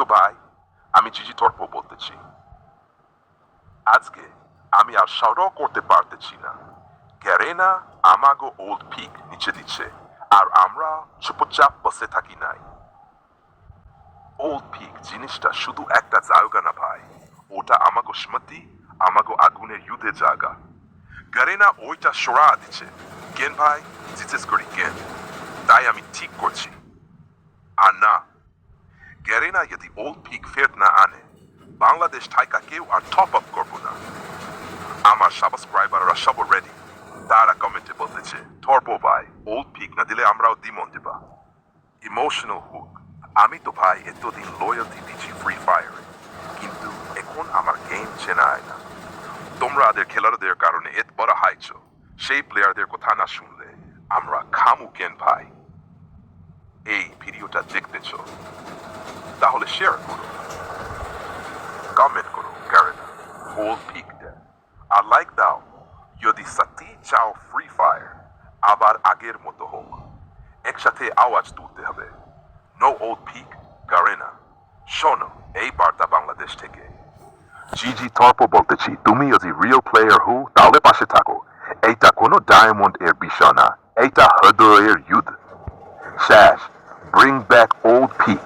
দেখো ভাই, আমি জিজি তর্প বলতেছি। আজকে আমি আর সরও করতে পারতেছি না। গ্যারেনা আমাগো ওল্ড পিক নিচে দিচ্ছে, আর আমরা চুপচাপ বসে থাকি নাই। ওল্ড পিক জিনিসটা শুধু একটা জায়গা না ভাই, ওটা আমাগো স্মৃতি, আমাগো আগুনের যুদ্ধে জায়গা। গ্যারেনা ওইটা সরা দিচ্ছে। কেন ভাই? জিজ্ঞেস করি কেন তাই আমি ঠিক করছি। আর না গ্যারেনা যদি ওল্ড পিক ফেরত না আনে, বাংলাদেশ ঠাইকা কেউ আর টপ আপ করব না। আমার সাবস্ক্রাইবাররা সব রেডি তারা কমেন্টে বলতেছে, ধরবো ভাই ওল্ড পিক না দিলে আমরাও দিমন দেবা। ইমোশনাল হুক আমি তো ভাই এতদিন লয়্যালটি দিচ্ছি ফ্রি ফায়ার কিন্তু এখন আমার গেম চেনায় না। তোমরা আদের খেলোয়াড়দের কারণে এত বড় হাইছ সেই প্লেয়ারদের কথা না শুনলে আমরা খামু কেন ভাই। এই ভিডিওটা দেখতেছ। তাহলে শেয়ার করো কমেন্ট করো কারণ ওল্ড পিক আর লাইক দাও, যদি সত্যি চাও ফ্রি ফায়ার আবার আগের মতো হোক। একসাথে আওয়াজ তুলতে হবে। নো ওল্ড পিক গারেনা শোনো, এই বার্তা বাংলাদেশ থেকে। জিজি তর্প বলতেছি, তুমি যদি রিয়েল প্লেয়ার হো তাহলে পাশে থাকো। এইটা কোনো ডায়মন্ড এর বিষয় না। এইটা হৃদয়ের যুদ্ধ। শেষ bring back old pick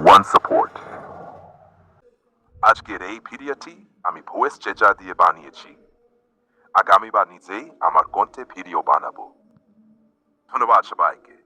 one support আজকের এই ভিডিওটি আমি ভয়েস চেজা দিয়ে বানিয়েছি। আগামীবার নিজেই আমার কণ্ঠে ভিডিও বানাবো। ধন্যবাদ সবাইকে।